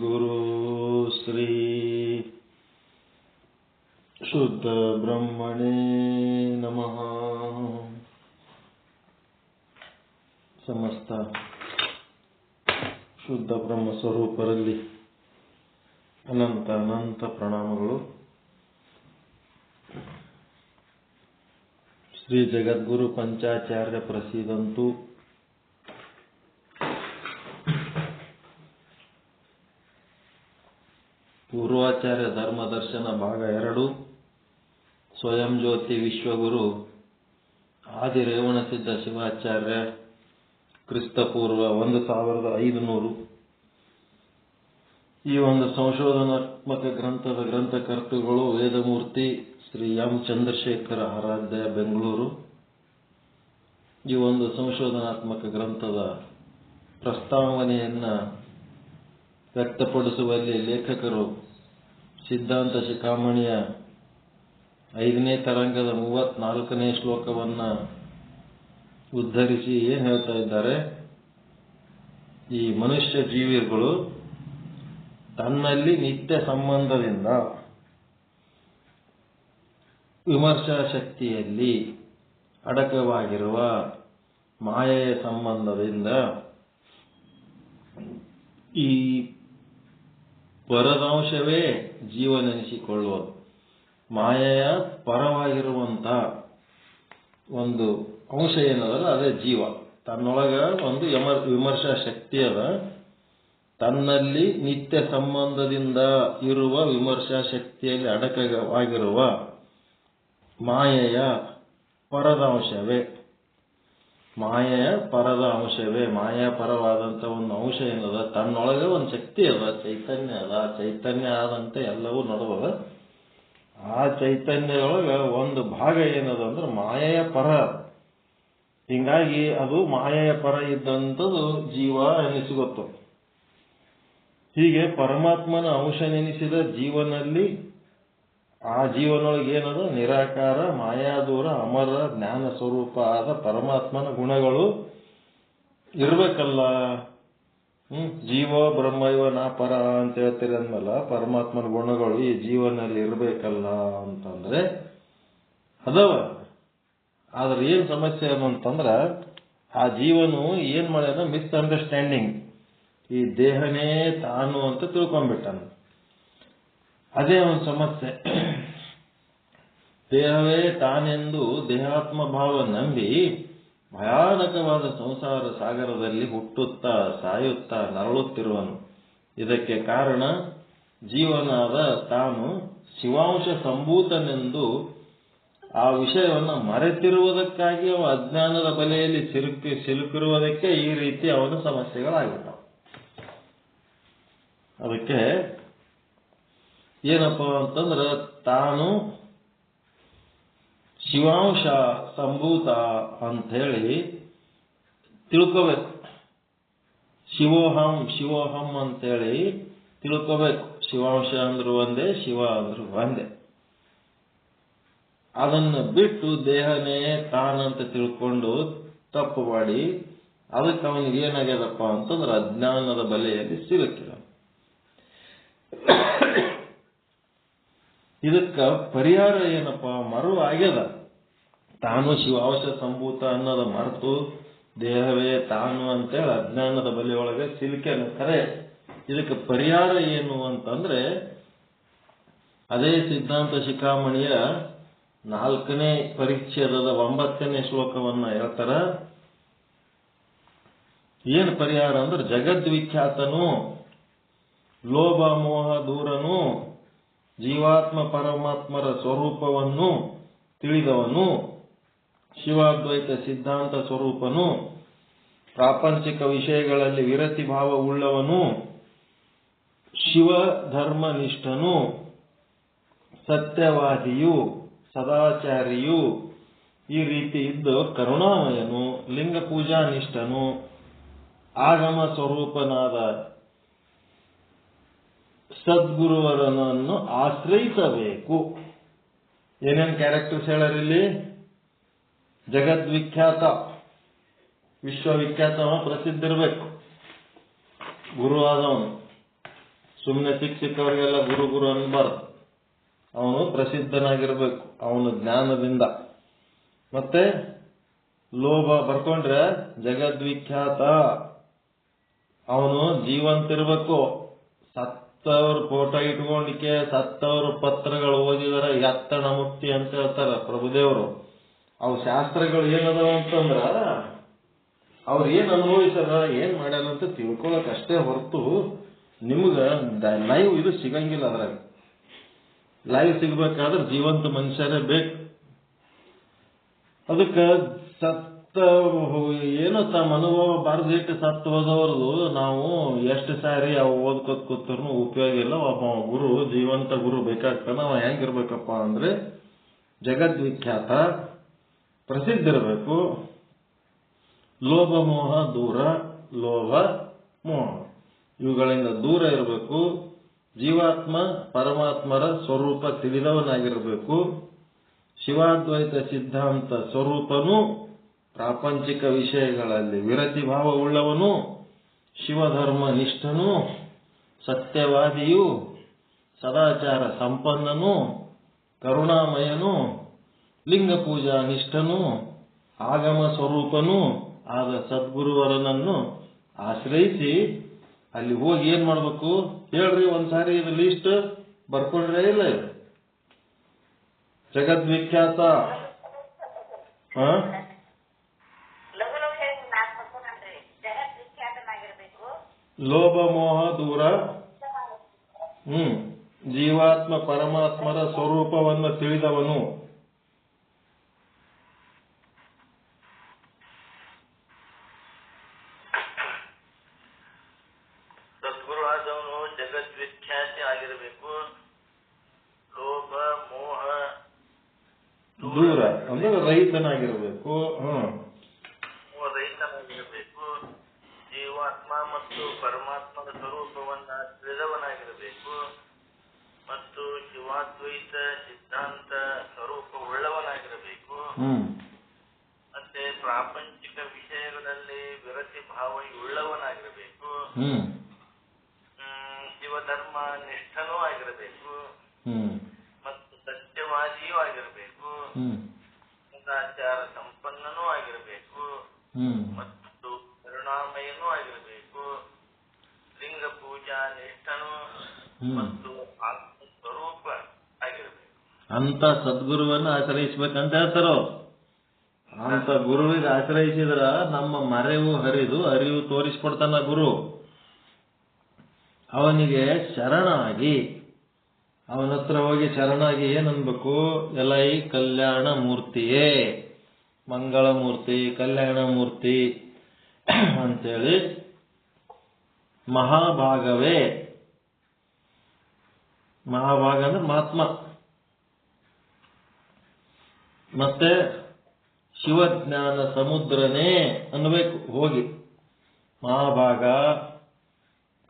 ಸದ್ಗುರು ಶ್ರೀ ಶುದ್ಧ ಬ್ರಹ್ಮಣೇ ನಮಃ ಸಮಸ್ತ ಶುದ್ಧ ಬ್ರಹ್ಮ ಸ್ವರೂಪರಲ್ಲಿ ಅನಂತ ಅನಂತ ಪ್ರಣಾಮಗಳು ಶ್ರೀ ಜಗದ್ಗುರು ಪಂಚಾಚಾರ್ಯ ಪ್ರಸಿದಂತು ಪೂರ್ವಾಚಾರ್ಯ ಧರ್ಮದರ್ಶನ ಭಾಗ ಎರಡು, ಸ್ವಯಂ ಜ್ಯೋತಿ ವಿಶ್ವಗುರು ಆದಿ ರೇವಣಸಿದ್ಧ ಶಿವಾಚಾರ್ಯ ಕ್ರಿಸ್ತಪೂರ್ವ ಒಂದು ಸಾವಿರದ ಐದುನೂರು. ಈ ಒಂದು ಸಂಶೋಧನಾತ್ಮಕ ಗ್ರಂಥದ ಗ್ರಂಥಕರ್ತೃಗಳು ವೇದಮೂರ್ತಿ ಶ್ರೀ ಎಂ ಚಂದ್ರಶೇಖರ ಆರಾಧ್ಯ, ಬೆಂಗಳೂರು. ಈ ಒಂದು ಸಂಶೋಧನಾತ್ಮಕ ಗ್ರಂಥದ ಪ್ರಸ್ತಾವನೆಯನ್ನು ವ್ಯಕ್ತಪಡಿಸುವಲ್ಲಿ ಲೇಖಕರು ಸಿದ್ಧಾಂತ ಶಿಖಾಮಣಿಯ ಐದನೇ ತರಂಗದ ಮೂವತ್ನಾಲ್ಕನೇ ಶ್ಲೋಕವನ್ನ ಉದ್ಧರಿಸಿ ಏನ್ ಹೇಳ್ತಾ ಇದ್ದಾರೆ? ಈ ಮನುಷ್ಯ ಜೀವಿಗಳು ತನ್ನಲ್ಲಿ ನಿತ್ಯ ಸಂಬಂಧದಿಂದ ವಿಮರ್ಶಾ ಶಕ್ತಿಯಲ್ಲಿ ಅಡಕವಾಗಿರುವ ಮಾಯೆಯ ಸಂಬಂಧದಿಂದ ಈ ಪರದಂಶವೇ ಜೀವನೆನಿಸಿಕೊಳ್ಳುವುದು. ಮಾಯೆಯ ಪರವಾಗಿರುವಂತ ಒಂದು ಅಂಶ ಏನದಲ್ಲ, ಅದೇ ಜೀವ. ತನ್ನೊಳಗ ಒಂದು ಯಮ, ವಿಮರ್ಶಾ ಶಕ್ತಿ ಅದ. ತನ್ನಲ್ಲಿ ನಿತ್ಯ ಸಂಬಂಧದಿಂದ ಇರುವ ವಿಮರ್ಶಾ ಶಕ್ತಿಯಲ್ಲಿ ಅಡಕವಾಗಿರುವ ಮಾಯೆಯ ಪರದ ಅಂಶವೇ ಮಾಯೆಯ ಪರದ ಅಂಶವೇ ಮಾಯಾ ಪರವಾದಂತ ಒಂದು ಅಂಶ ಏನದ? ತನ್ನೊಳಗೆ ಒಂದು ಶಕ್ತಿ ಅದ, ಚೈತನ್ಯ ಅದ. ಚೈತನ್ಯ ಆದಂತೆ ಎಲ್ಲವೂ ನಡುವದ. ಆ ಚೈತನ್ಯದೊಳಗೆ ಒಂದು ಭಾಗ ಏನದ ಅಂದ್ರೆ ಮಾಯೆಯ ಪರ. ಹಿಂಗಾಗಿ ಅದು ಮಾಯೆಯ ಪರ ಇದ್ದಂಥದ್ದು ಜೀವ ಎನಿಸಿಗೊತ್ತು. ಹೀಗೆ ಪರಮಾತ್ಮನ ಅಂಶ ನೆನೆಸಿದ ಜೀವನಲ್ಲಿ ಆ ಜೀವನೊಳಗೆ ಏನದು? ನಿರಾಕಾರ, ಮಾಯಾದೂರ, ಅಮರ, ಜ್ಞಾನ ಸ್ವರೂಪ ಆದ ಪರಮಾತ್ಮನ ಗುಣಗಳು ಇರಬೇಕಲ್ಲ. ಹ್ಮ್, ಜೀವ ಬ್ರಹ್ಮ ಇವ ನಾ ಪರ ಅಂತ ಹೇಳ್ತೀರಿ ಅಂದ್ಮೇಲೆ ಪರಮಾತ್ಮನ ಗುಣಗಳು ಈ ಜೀವನಲ್ಲಿ ಇರಬೇಕಲ್ಲ ಅಂತಂದ್ರೆ ಅದವ ಆದ್ರೆ ಏನ್ ಸಮಸ್ಯೆ ಅಂತಂದ್ರ ಆ ಜೀವನು ಏನ್ ಮಾಡ್ಯಾನ? ಮಿಸ್ ಅಂಡರ್ಸ್ಟ್ಯಾಂಡಿಂಗ್ ಈ ದೇಹನೇ ತಾನು ಅಂತ ತಿಳ್ಕೊಂಡ್ಬಿಟ್ಟಾನ. ಅದೇ ಒಂದು ಸಮಸ್ಯೆ. ದೇಹವೇ ತಾನೆಂದು ದೇಹಾತ್ಮ ಭಾವ ನಂಬಿ ಭಯಾನಕವಾದ ಸಂಸಾರ ಸಾಗರದಲ್ಲಿ ಹುಟ್ಟುತ್ತಾ, ಸಾಯುತ್ತಾ, ನರಳುತ್ತಿರುವನು. ಇದಕ್ಕೆ ಕಾರಣ ಜೀವನಾದ ತಾನು ಶಿವಾಂಶ ಸಂಭೂತನೆಂದು ಆ ವಿಷಯವನ್ನು ಮರೆತಿರುವುದಕ್ಕಾಗಿ ಅವ ಅಜ್ಞಾನದ ಬಲೆಯಲ್ಲಿ ಸಿಲುಕಿ, ಸಿಲುಕಿರುವುದಕ್ಕೆ ಈ ರೀತಿ ಅವನ ಸಮಸ್ಯೆಗಳಾಗಿಬಿಟ್ಟವು. ಅದಕ್ಕೆ ಏನಪ್ಪ ಅಂತಂದ್ರೆ ತಾನು ಶಿವಾಂಶ ಸಂಭೂತ ಅಂಥೇಳಿ ತಿಳ್ಕೋಬೇಕು. ಶಿವೋಹಂ ಶಿವೋಹಂ ಅಂತೇಳಿ ತಿಳ್ಕೋಬೇಕು. ಶಿವಾಂಶ ಅಂದ್ರು ಒಂದೇ, ಶಿವ ಅಂದ್ರು ಒಂದೇ. ಅದನ್ನ ಬಿಟ್ಟು ದೇಹನೇ ತಾನಂತ ತಿಳ್ಕೊಂಡು ತಪ್ಪು ಮಾಡಿ ಅದಕ್ಕೆ ಅವನಿಗೆ ಏನಾಗ್ಯದಪ್ಪ ಅಂತಂದ್ರೆ ಅಜ್ಞಾನದ ಬಲೆಯಲ್ಲಿ ಸಿಲುಕಿದ ಇದಕ್ಕ ಪರಿಹಾರ ಏನಪ್ಪ? ಮರು ಆಗ್ಯದ. ತಾನು ಶಿವಾವಶ ಸಂಭೂತ ಅನ್ನೋದ ಮರೆತು ದೇಹವೇ ತಾನು ಅಂತೇಳಿ ಅಜ್ಞಾನದ ಬಲಿಯೊಳಗೆ ಸಿಲುಕ್ಯಾನ. ಕರೆ, ಇದಕ್ಕೆ ಪರಿಹಾರ ಏನು ಅಂತಂದ್ರೆ ಅದೇ ಸಿದ್ಧಾಂತ ಶಿಖಾಮಣಿಯ ನಾಲ್ಕನೇ ಪರಿಚ್ಛೇದದ ಒಂಬತ್ತನೇ ಶ್ಲೋಕವನ್ನ ಹೇಳ್ತಾರ. ಏನು ಪರಿಹಾರ ಅಂದ್ರೆ ಜಗದ್ವಿಖ್ಯಾತನು, ಲೋಭ, ಮೋಹ, ದೂರನು ಜೀವಾತ್ಮ ಪರಮಾತ್ಮರ ಸ್ವರೂಪವನ್ನು ತಿಳಿದವನು, ಶಿವಾದ್ವೈತ ಸಿದ್ಧಾಂತ ಸ್ವರೂಪನು, ಪ್ರಾಪಂಚಿಕ ವಿಷಯಗಳಲ್ಲಿ ವಿರತಿ ಭಾವವುಳ್ಳವನು ಶಿವ ಧರ್ಮನಿಷ್ಠನು, ಸತ್ಯವಾದಿಯು, ಸದಾಚಾರಿಯು, ಈ ರೀತಿ ಇದ್ದು ಕರುಣಾಮಯನು ಲಿಂಗ ಪೂಜಾನಿಷ್ಠನು ಆಗಮ ಸ್ವರೂಪನಾದ ಸದ್ಗುರುವರನನ್ನು ಆಶ್ರಯಿಸಬೇಕು. ಏನೇನು ಕ್ಯಾರೆಕ್ಟರ್ಸ್ ಹೇಳರಿಲ್ಲಿ ಜಗದ್ವಿಖ್ಯಾತ ಪ್ರಸಿದ್ಧ ಇರಬೇಕು ಗುರು ಆದವನು. ಸುಮ್ಮನೆ ಸಿಕ್ಕ ಸಿಕ್ಕವರಿಗೆಲ್ಲ ಗುರು ಗುರು ಅನ್ಬಾರ್ದು. ಅವನು ಪ್ರಸಿದ್ಧನಾಗಿರ್ಬೇಕು, ಅವನು ಜ್ಞಾನದಿಂದ. ಮತ್ತೆ ಲೋಭ ಬರ್ಕೊಂಡ್ರೆ ಜಗದ್ವಿಖ್ಯಾತ. ಅವನು ಜೀವಂತಿರ್ಬೇಕು ಸತ್ತವ್ರ ಫೋಟೋ ಇಟ್ಕೊಂಡಿಕೆ ಸತ್ತವ್ರ ಪತ್ರಗಳು ಓದಿದರೆ ಎತ್ತಣ ಮುಕ್ತಿ ಅಂತ ಹೇಳ್ತಾರ ಪ್ರಭುದೇವರು. ಅವು ಶಾಸ್ತ್ರಗಳು ಏನದವ ಅಂತಂದ್ರ, ಅವ್ರು ಏನ್ ಅನುಭವಿಸ್ಯಾರ, ಏನ್ ಮಾಡ್ಯಾರ ಅಂತ ತಿಳ್ಕೊಳಕ್ ಅಷ್ಟೇ ಹೊರತು ನಿಮ್ಗ ಲೈವ್ ಇದು ಸಿಗಂಗಿಲ್ಲ ಅದ್ರಾಗ. ಲೈವ್ ಸಿಗ್ಬೇಕಾದ್ರೆ ಜೀವಂತ ಮನುಷ್ಯರೇ ಬೇಕು. ಅದಕ್ಕ ಸತ್ತ ಏನೋ ತಮ್ಮ ಅನುಭವ ಬರೆದಿಟ್ಟು ಸತ್ತು ಹೋದವ್ರದ್ದು ನಾವು ಎಷ್ಟು ಸಾರಿ ಅವು ಓದ್ಕೋತ ಕೂತ್ರು ಉಪಯೋಗ ಇಲ್ಲ. ಒಬ್ಬ ಗುರು, ಜೀವಂತ ಗುರು ಬೇಕಾಗ್ತಾನ. ಅವ ಹೆಂಗಿರ್ಬೇಕಪ್ಪ ಅಂದ್ರೆ ಜಗದ್ವಿಖ್ಯಾತ ಪ್ರಸಿದ್ಧ ಇರಬೇಕು ಲೋಭ, ಮೋಹ, ದೂರ, ಲೋಭ, ಮೋಹ. ಇವುಗಳಿಂದ ದೂರ ಇರಬೇಕು. ಜೀವಾತ್ಮ, ಪರಮಾತ್ಮರ ಸ್ವರೂಪ ತಿಳಿದವನಾಗಿರಬೇಕು. ಶಿವಾದ್ವೈತ ಸಿದ್ಧಾಂತ ಸ್ವರೂಪನು ಪ್ರಾಪಂಚಿಕ ವಿಷಯಗಳಲ್ಲಿ ವಿರತಿ ಭಾವವುಳ್ಳವನು ಶಿವಧರ್ಮ ನಿಷ್ಠನು, ಸತ್ಯವಾದಿಯು ಸದಾಚಾರ ಸಂಪನ್ನನು, ಕರುಣಾಮಯನು, ಲಿಂಗ ಪೂಜಾ ನಿಷ್ಠನು, ಆಗಮ ಸ್ವರೂಪನು ಆದ ಸದ್ಗುರುವರನನ್ನು ಆಶ್ರಯಿಸಿ ಅಲ್ಲಿ ಹೋಗಿ ಏನ್ ಮಾಡ್ಬೇಕು? ಹೇಳ್ರಿ ಒಂದ್ಸಾರಿ ಇದು ಲಿಸ್ಟ್ ಬರ್ಕೊಂಡ್ರೆ ಇಲ್ಲ ಜಗದ್ವಿಖ್ಯಾತ, ಹ ಲಘು ಲಘು ಹೇಳಿ ನಾಲ್ಕು ಬರ್ಕೊಂಡ್ರಿ ಜಗತ್ ವಿಖ್ಯಾತನಾಗಿರ್ಬೇಕು ಲೋಭ ಮೋಹ ದೂರ. ಹ್ಮ್. ಜೀವಾತ್ಮ ಪರಮಾತ್ಮರ ಸ್ವರೂಪವನ್ನು ತಿಳಿದವನು. ಆಗಿರಬೇಕು. ಲೋಭ ಮೋಹ ದೂರ. ಅಂದ್ರೆ ರೈತನಾಗಿರಬೇಕು. ಹ್ಮ್ ಮೋಹ ರಹಿತನಾಗಿರಬೇಕು ಜೀವಾತ್ಮ ಮತ್ತು ಪರಮಾತ್ಮನ ಸ್ವರೂಪವನ್ನ ತಿಳಿದವನಾಗಿರಬೇಕು ಮತ್ತು ಶಿವಾದ್ವೈತ ಸಿದ್ಧಾಂತ ಸ್ವರೂಪ ಉಳ್ಳವನಾಗಿರಬೇಕು. ಮತ್ತೆ ಪ್ರಾಪಂಚಿಕ ವಿಷಯಗಳಲ್ಲಿ ವಿರತಿ ಭಾವ ಉಳ್ಳವನಾಗಿರಬೇಕು. ಶಿವಧರ್ಮ ನಿಷ್ಠನೂ ಆಗಿರಬೇಕು ಹ್ಮ್ ಮತ್ತು ಸತ್ಯವಾದಿಯೂ ಆಗಿರಬೇಕು ಹ್ಮ್ ಸದಾಚಾರ ಸಂಪನ್ನನೂ ಆಗಿರಬೇಕು ಹ್ಮ್ ಮತ್ತು ಕರುಣಾಮಯನೂ ಆಗಿರಬೇಕು ಲಿಂಗ ಪೂಜಾ ನಿಷ್ಠನೂ ಹ್ಮ್ ಮತ್ತು ಸ್ವರೂಪ ಆಗಿರಬೇಕು ಅಂತ ಸದ್ಗುರುವನ್ನ ಆಶ್ರಯಿಸ್ಬೇಕಂತ ಹೇಳ್ತಾರೋ? ಅಂತ ಗುರುವಿಗೆ ಆಶ್ರಯಿಸಿದ್ರ ನಮ್ಮ ಮರೆವು ಹರಿದು ಅರಿವು ತೋರಿಸ್ಕೊಡ್ತಾನ ಗುರು. ಅವನಿಗೆ ಶರಣಾಗಿ ಅವನ ಹತ್ರ ಹೋಗಿ ಶರಣಾಗಿ ಏನನ್ಬೇಕು? ಅನ್ಬೇಕು ಎಲೈ ಕಲ್ಯಾಣ ಮೂರ್ತಿಯೇ ಮಂಗಳ ಮೂರ್ತಿ ಕಲ್ಯಾಣ ಮೂರ್ತಿ. ಅಂತೇಳಿ ಮಹಾಭಾಗವೇ ಮಹಾಭಾಗ ಅಂದ್ರೆ ಮಹಾತ್ಮ. ಮತ್ತೆ ಶಿವಜ್ಞಾನ ಸಮುದ್ರನೇ ಅನ್ಬೇಕು ಹೋಗಿ. ಮಹಾಭಾಗ,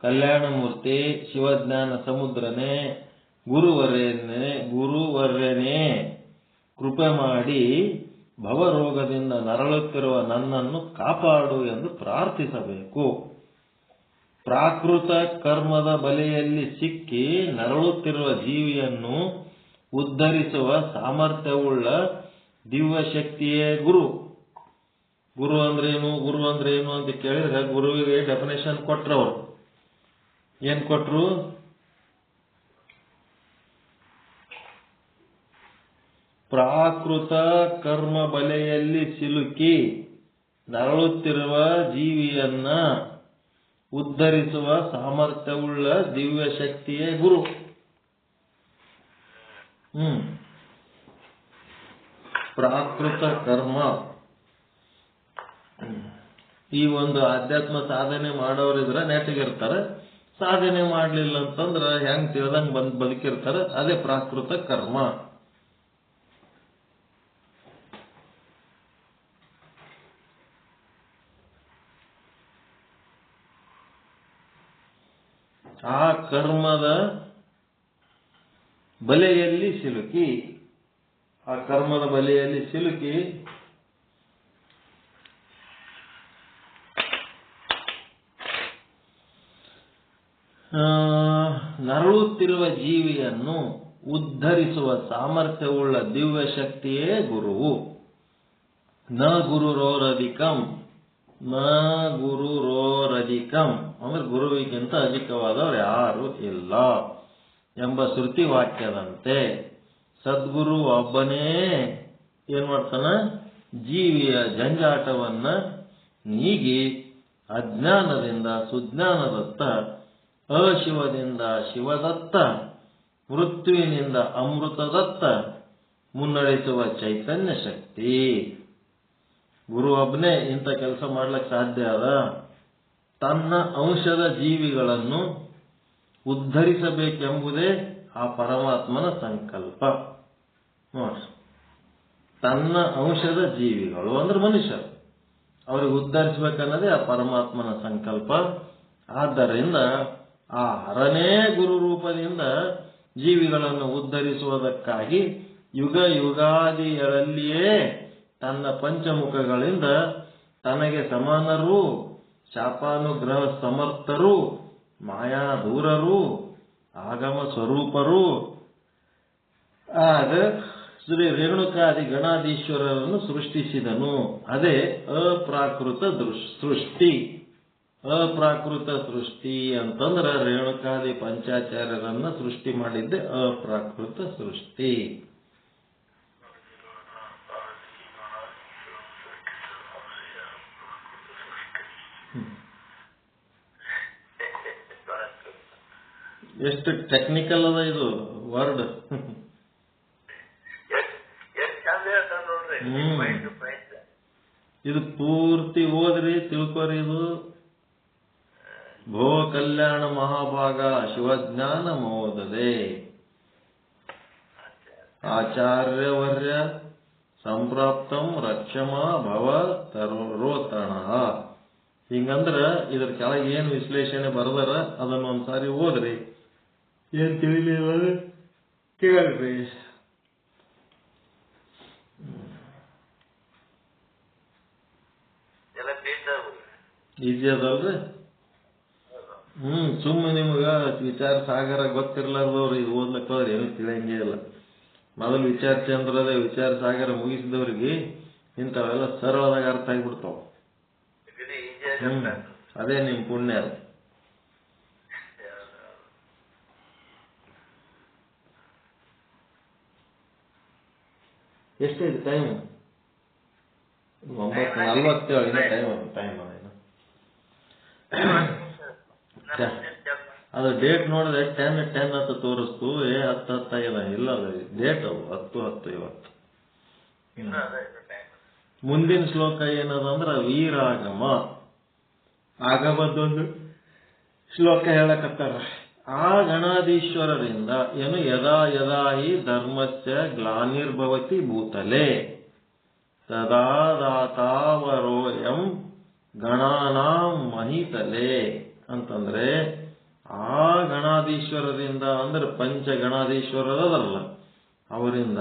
ಕಲ್ಯಾಣ ಮೂರ್ತಿ, ಶಿವಜ್ಞಾನ ಸಮುದ್ರನೇ, ಗುರುವರೇನೆ ಗುರುವರ್ಯನೇ ಕೃಪೆ ಮಾಡಿ ಭವರೋಗದಿಂದ ನರಳುತ್ತಿರುವ ನನ್ನನ್ನು ಕಾಪಾಡು ಎಂದು ಪ್ರಾರ್ಥಿಸಬೇಕು. ಪ್ರಾಕೃತ ಕರ್ಮದ ಬಲೆಯಲ್ಲಿ ಸಿಕ್ಕಿ ನರಳುತ್ತಿರುವ ಜೀವಿಯನ್ನು ಉದ್ಧರಿಸುವ ಸಾಮರ್ಥ್ಯವುಳ್ಳ ದಿವ್ಯ ಶಕ್ತಿಯೇ ಗುರು. ಗುರು ಅಂದ್ರೇನು? ಗುರು ಅಂದ್ರೇನು ಅಂತ ಕೇಳಿದ್ರೆ ಗುರುವಿಗೆ ಡೆಫಿನೇಷನ್ ಕೊಟ್ರವರು. ಅವರು ಏನ್ ಕೊಟ್ರು? ಪ್ರಾಕೃತ ಕರ್ಮ ಬಲೆಯಲ್ಲಿ ಸಿಲುಕಿ ನರಳುತ್ತಿರುವ ಜೀವಿಯನ್ನ ಉದ್ಧರಿಸುವ ಸಾಮರ್ಥ್ಯವುಳ್ಳ ದಿವ್ಯ ಶಕ್ತಿಯೇ ಗುರು. ಹ್ಮ್. ಪ್ರಾಕೃತ ಕರ್ಮ. ಈ ಒಂದು ಆಧ್ಯಾತ್ಮ ಸಾಧನೆ ಮಾಡೋರಿದ್ರ ನೆಟ್ಟಗಿರ್ತಾರೆ. ಸಾಧನೆ ಮಾಡ್ಲಿಲ್ಲ ಅಂತಂದ್ರ ಹೆಂಗ್ ತಿಳ್ದಂಗ್ ಬಂದ್ ಬದುಕಿರ್ತಾರ. ಅದೇ ಪ್ರಾಕೃತ ಕರ್ಮ. ಆ ಕರ್ಮದ ಬಲೆಯಲ್ಲಿ ಸಿಲುಕಿ, ಆ ಕರ್ಮದ ಬಲೆಯಲ್ಲಿ ಸಿಲುಕಿ ನರಳುತ್ತಿರುವ ಜೀವಿಯನ್ನು ಉದ್ಧರಿಸುವ ಸಾಮರ್ಥ್ಯವುಳ್ಳ ದಿವ್ಯ ಶಕ್ತಿಯೇ ಗುರುವು. ನ ಗುರುರೋರಧಿಕಂ ನ ಗುರುರೋರಧಿಕಂ ಅಂದ್ರೆ ಗುರುವಿಗಿಂತ ಅಧಿಕವಾದವರು ಯಾರು ಇಲ್ಲ ಎಂಬ ಶ್ರುತಿ ವಾಕ್ಯದಂತೆ ಸದ್ಗುರು ಒಬ್ಬನೇ ಏನ್ ಮಾಡ್ತಾನ? ಜೀವಿಯ ಜಂಜಾಟವನ್ನ ನೀಗಿ ಅಜ್ಞಾನದಿಂದ ಸುಜ್ಞಾನದತ್ತ, ಅಶಿವದಿಂದ ಶಿವದತ್ತ, ಮೃತ್ಯುವಿನಿಂದ ಅಮೃತದತ್ತ ಮುನ್ನಡೆಸುವ ಚೈತನ್ಯ ಶಕ್ತಿ. ಗುರು ಒಬ್ಬನೇ ಇಂಥ ಕೆಲಸ ಮಾಡ್ಲಿಕ್ಕೆ ಸಾಧ್ಯ ಅದ? ತನ್ನ ಅಂಶದ ಜೀವಿಗಳನ್ನು ಉದ್ಧರಿಸಬೇಕೆಂಬುದೇ ಆ ಪರಮಾತ್ಮನ ಸಂಕಲ್ಪ. ನೋಡ್ರಿ ತನ್ನ ಅಂಶದ ಜೀವಿಗಳು ಅಂದ್ರೆ ಮನುಷ್ಯರು. ಅವ್ರಿಗೆ ಉದ್ಧರಿಸಬೇಕನ್ನೋದೇ ಆ ಪರಮಾತ್ಮನ ಸಂಕಲ್ಪ. ಆದ್ದರಿಂದ ಆ ಹರನೇ ಗುರು ರೂಪದಿಂದ ಜೀವಿಗಳನ್ನು ಉದ್ಧರಿಸುವುದಕ್ಕಾಗಿ ಯುಗ ಯುಗಾದಿಗಳಲ್ಲಿಯೇ ತನ್ನ ಪಂಚಮುಖಗಳಿಂದ ತನಗೆ ಸಮಾನರು ಶಾಪಾನುಗ್ರಹ ಸಮರ್ಥರು ಮಾಯಾ ದೂರರು ಆಗಮ ಸ್ವರೂಪರು. ಆಗ ಶ್ರೀ ರೇಣುಕಾದಿ ಗಣಾಧೀಶ್ವರರನ್ನು ಸೃಷ್ಟಿಸಿದನು. ಅದೇ ಅಪ್ರಾಕೃತ ಸೃಷ್ಟಿ. ಅಪ್ರಾಕೃತ ಸೃಷ್ಟಿ ಅಂತಂದ್ರೆ ರೇಣುಕಾದಿ ಪಂಚಾಚಾರ್ಯರನ್ನ ಸೃಷ್ಟಿ ಮಾಡಿದ್ದೆ ಅಪ್ರಾಕೃತ ಸೃಷ್ಟಿ. ಎಷ್ಟು ಟೆಕ್ನಿಕಲ್ ಅದ ಇದು ವರ್ಡ್ ಇದು ಪೂರ್ತಿ ಓದ್ರಿ, ತಿಳ್ಕೊರಿ ಇದು. ಭೋ ಕಲ್ಯಾಣ ಮಹಾಭಾಗ ಶಿವಜ್ಞಾನ ಮೋದದೆ. ಆಚಾರ್ಯವರ್ಯ ಸಂಪ್ರಾಪ್ತಂ ರಕ್ಷಮಾ ಭವ ತರೋತಣ. ಹಿಂಗಂದ್ರ ಇದ್ರ ಕೆಳಗೆ ಏನು ವಿಶ್ಲೇಷಣೆ ಬರ್ದಾರ, ಅದನ್ನ ಒಂದ್ಸಾರಿ ಓದ್ರಿ. ಏನ್ ತಿಳಿಲಿಲ್ಲ ಕೇಳ್ರಿ ಈಜಿ ಅದಲ್ರಿ ಹ್ಮ್ ಸುಮ್ಮನೆ ನಿಮಗ ವಿಚಾರ ಸಾಗರ ಗೊತ್ತಿರ್ಲಾರ್ದವ್ರು ಇದು ಓದ್ಲಕ್ ಹೋದ್ರೆ ಏನು ತಿಳಿಯಂಗೇ ಇಲ್ಲ ಮೊದಲು ವಿಚಾರ ಚಂದ್ರದ ವಿಚಾರ ಸಾಗರ ಮುಗಿಸಿದವ್ರಿಗೆ ಇಂಥವೆಲ್ಲ ಸರಳದಾಗ ಅರ್ಥ ಆಗಿಬಿಡ್ತಾವ ಹ್ಮ್ ಅದೇ ನಿಮ್ ಪುಣ್ಯ ಅದು. ಎಷ್ಟೈತಿ ಟೈಮ್ ಒಂಬತ್ತು ನಲ್ವತ್ತೇಳು ಇನ್ನ ಟೈಮ್ ಟೈಮ್ ಅದ ಡೇಟ್ ನೋಡಿದ್ರೆ ಟೆನ್ ಟೆನ್ ಅಂತ ತೋರಿಸ್ತು. ಏ ಹತ್ತು ಹತ್ತಾಗಿಲ್ಲ ಇಲ್ಲ ಇಲ್ಲ ಅದು ಡೇಟ್ ಅವು ಹತ್ತು ಹತ್ತು ಇವತ್ತು. ಮುಂದಿನ ಶ್ಲೋಕ ಏನದ ಅಂದ್ರ ವೀರಾಗಮ. ಆಗಮದೊಂದು ಶ್ಲೋಕ ಹೇಳಕತ್ತಾರ. ಆ ಗಣಾಧೀಶ್ವರರಿಂದ ಏನು ಯದಾ ಯದಾ ಹಿ ಧರ್ಮಸ್ಯ ಗ್ಲಾನಿರ್ಭವತಿ ಭೂತಲೆ. ತದಾ ಎಂ ಗಣಾನಾಂ ಮಹಿತಲೆ. ಅಂತಂದ್ರೆ ಆ ಗಣಾಧೀಶ್ವರರಿಂದ ಅಂದ್ರೆ ಪಂಚ ಗಣಾಧೀಶ್ವರರಲ್ಲ ಅವರಿಂದ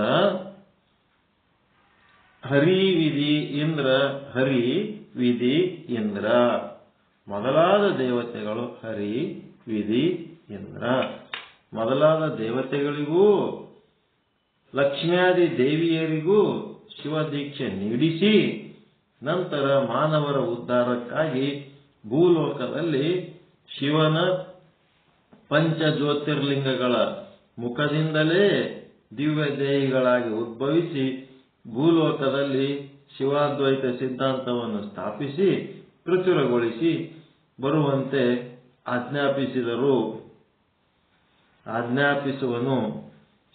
ಹರಿ ವಿಧಿ ಇಂದ್ರ, ಹರಿ ವಿಧಿ ಇಂದ್ರ. ಮೊದಲಾದ ದೇವತೆಗಳು ಹರಿ ವಿಧಿ ಇಂದ್ರ ಮೊದಲಾದ ದೇವತೆಗಳಿಗೂ, ಲಕ್ಷ್ಮ್ಯಾದಿ ದೇವಿಯರಿಗೂ ಶಿವ ದೀಕ್ಷೆ ನೀಡಿಸಿ, ನಂತರ ಮಾನವರ ಉದ್ಧಾರಕ್ಕಾಗಿ ಭೂಲೋಕದಲ್ಲಿ ಶಿವನ ಪಂಚ ಜ್ಯೋತಿರ್ಲಿಂಗಗಳ ಮುಖದಿಂದಲೇ ದಿವ್ಯ ದೇಹಿಗಳಾಗಿ ಉದ್ಭವಿಸಿ, ಭೂಲೋಕದಲ್ಲಿ ಶಿವಾದ್ವೈತ ಸಿದ್ಧಾಂತವನ್ನು ಸ್ಥಾಪಿಸಿ, ಪ್ರಚುರಗೊಳಿಸಿ ಬರುವಂತೆ ಆಜ್ಞಾಪಿಸಿದರು. ಆಜ್ಞಾಪಿಸುವನು.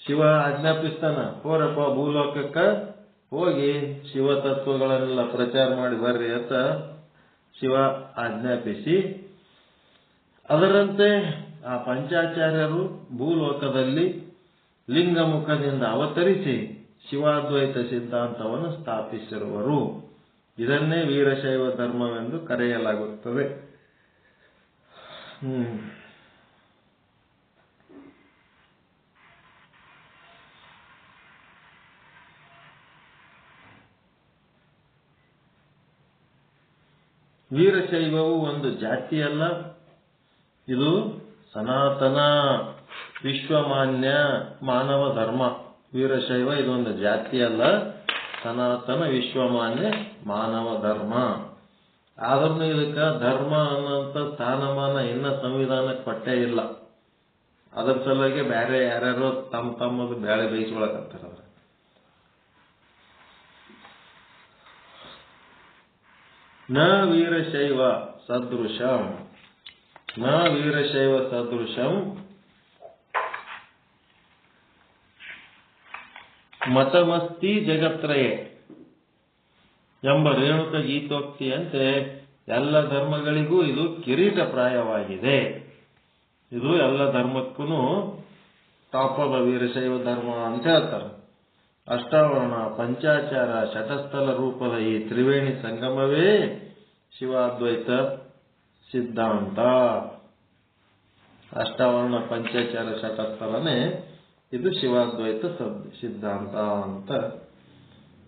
ಶಿವ ಆಜ್ಞಾಪಿಸ್ತಾನ. ಹೋರಪ್ಪ ಭೂಲೋಕಕ್ಕ ಹೋಗಿ ಶಿವ ತತ್ವಗಳನ್ನೆಲ್ಲ ಪ್ರಚಾರ ಮಾಡಿ ಬರ್ರಿ ಅಂತ ಶಿವ ಆಜ್ಞಾಪಿಸಿ, ಅದರಂತೆ ಆ ಪಂಚಾಚಾರ್ಯರು ಭೂಲೋಕದಲ್ಲಿ ಲಿಂಗಮುಖದಿಂದ ಅವತರಿಸಿ ಶಿವಾದ್ವೈತ ಸಿದ್ಧಾಂತವನ್ನು ಸ್ಥಾಪಿಸಿರುವರು. ಇದನ್ನೇ ವೀರಶೈವ ಧರ್ಮವೆಂದು ಕರೆಯಲಾಗುತ್ತದೆ. ವೀರಶೈವವು ಒಂದು ಜಾತಿಯಲ್ಲ. ಇದು ಸನಾತನ ವಿಶ್ವಮಾನ್ಯ ಮಾನವ ಧರ್ಮ. ವೀರಶೈವ ಇದೊಂದು ಜಾತಿ ಅಲ್ಲ ಸನಾತನ ವಿಶ್ವಮಾನ್ಯ ಮಾನವ ಧರ್ಮ. ಆದ್ರೂ ಇದಕ್ಕೆ ಧರ್ಮ ಅನ್ನೋಂಥ ಸ್ಥಾನಮಾನ ಇನ್ನ ಸಂವಿಧಾನಕ್ಕೆ ಕೊಟ್ಟೇ ಇಲ್ಲ. ಅದ್ರ ಸಲುವಾಗಿ ಬೇರೆ ಯಾರ್ಯಾರೋ ತಮ್ಮ ತಮ್ಮದು ಬೇಳೆ ಬೇಯಿಸ್ಕೊಳಕತ್ತಾರ ಅವ್ರು. ನ ವೀರಶೈವ ಸದೃಶಂ. ನ ವೀರಶೈವ ಸದೃಶಂ. ಮತಮಸ್ತಿ ಜಗತ್ರಯೇ ಎಂಬ ರೇಣುಕ ಗೀತೋಕ್ತಿಯಂತೆ ಎಲ್ಲ ಧರ್ಮಗಳಿಗೂ ಇದು ಕಿರೀಟಪ್ರಾಯವಾಗಿದೆ ಇದು ಎಲ್ಲ ಧರ್ಮಕ್ಕೂ ಟಾಪ್ ವೀರಶೈವ ಧರ್ಮ ಅಂತ ಹೇಳ್ತಾರೆ. ಅಷ್ಟಾವರಣ ಪಂಚಾಚಾರ ಶತಸ್ಥಲ ರೂಪದ ಈ ತ್ರಿವೇಣಿ ಸಂಗಮವೇ ಶಿವಾದ್ವೈತ ಸಿದ್ಧಾಂತ. ಅಷ್ಟಾವರಣ ಪಂಚಾಚಾರ ಶತಸ್ಥಲನೇ ಇದು ಶಿವಾದ್ವೈತ ಸದ್- ಸಿದ್ಧಾಂತ ಅಂತ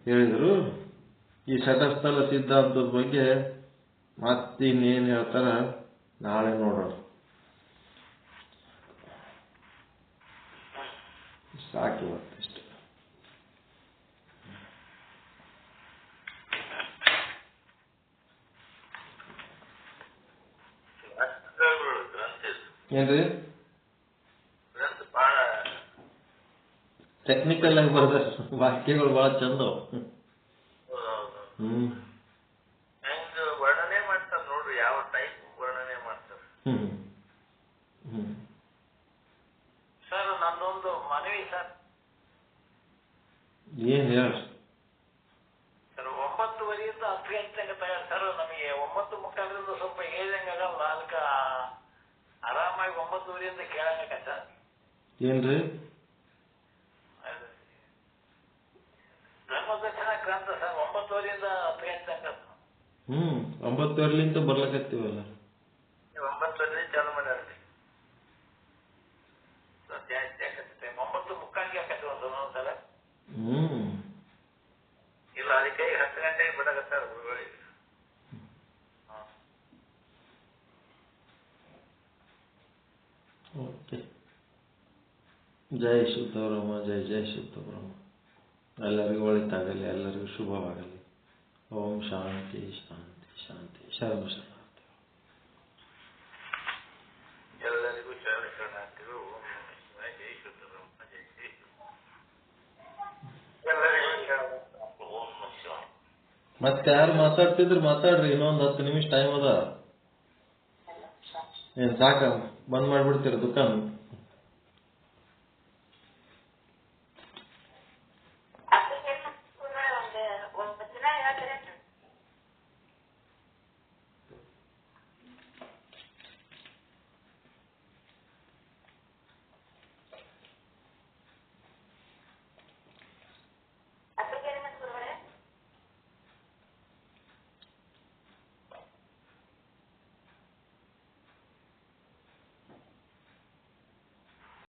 ಹೇಳಿದರು. ಈ ಶತಸ್ಥಲ ಸಿದ್ಧಾಂತದ ಬಗ್ಗೆ ಮತ್ತಿನ್ನೇನು ಹೇಳ್ತಾರ ನಾಳೆ ನೋಡೋಣ. ಸಾಕು ಶಾಸ್ತ್ರಗಳು ಗ್ರಂಥ ಇದು. ಏನ್ರಿ ಟೆಕ್ನಿಕಲ್ ಆಗಿ ಬರ್ದಾರ ವಾಕ್ಯಗಳು ಬಹಳ ಚಂದ. ಹ್ಮ್. ವರ್ಣನೆ ಮಾಡ್ತಾರ ನೋಡ್ರಿ ಯಾವ ಟೈಪ್ ವರ್ಣನೆ ಮಾಡ್ತಾರ. ಸರ್ ನಂದೊಂದು ಮನವಿ ಸರ್. ಏನ್ ಹೇಳಿ ಸರ್ ಒಂಬತ್ತುವರೆಯಿಂದ ಹತ್ತು ಗಂಟೆ ತನಕ ತಯಾರು ಸರ್ ನಮಗೆ ಒಂಬತ್ತು ಮುಕ್ಕಾಲರಿಂದ ಸ್ವಲ್ಪ ಹೇಳಿದಂಗಲ್ಲ ಅದಕ್ಕೆ ಕೇಳಂಗ ಸರ್ ಏನ್ರಿ? ಧರ್ಮದರ್ಶನ ಗ್ರಂಥ ಸರ್ ಒಂಬತ್ತುವರೆಯಿಂದ ಗಂಟೆ ತನಕ. ಹ್ಮ್ ಒಂಬತ್ತುವರೆಲಿಂತ ಬರ್ಲಕತ್ತೀವಲ್ಲ. ಒಂಬತ್ತುವರೆ ಚಾಲು ಮಾಡ್ಯಾರ್ರಿ ಜಾಸ್ತಿ ಆಗತ್ತೆ ಒಂಬತ್ತು ಮುಕ್ಕಾಲಿಗೆ ಆಕತ್ತೆ ಒಂದು ಒಂದೊಂದ್ಸಲ. ಹ್ಮ್. ಇಲ್ಲ ಅದಕ್ಕೆ ಹತ್ತು ಗಂಟೆಗೆ ಬಿಡಕತ್ತಾರ ಜೈ ಶುದ್ಧಬ್ರಹ್ಮ ಜೈ ಜೈ ಶುದ್ಧಬ್ರಹ್ಮ ಎಲ್ಲರಿಗೂ ಒಳಿತಾಗಲಿ ಎಲ್ಲರಿಗೂ ಶುಭವಾಗಲಿ. ಓಂ ಶಾಂತಿ ಶಾಂತಿ ಶಾಂತಿ. ಶರಣ ಶರಣಾರ್ಥಿ ಎಲ್ಲರಿಗೂ ಶರಣ ಶರಣಾರ್ಥಿಗಳು. ಓಂ ಜೈ ಜೈ ಎಲ್ಲರಿಗೂ ಮತ್ತೆ ಯಾರು ಮಾತಾಡ್ತಿದ್ರು ಮಾತಾಡ್ರಿ ಇನ್ನೊಂದು ಹತ್ತು ನಿಮಿಷ ಟೈಮ್ ಅದ. ಏನ್ ಸಾಕ ಬಂದ್ ಮಾಡ್ಬಿಡ್ತೀರ ದುಕಾನ್?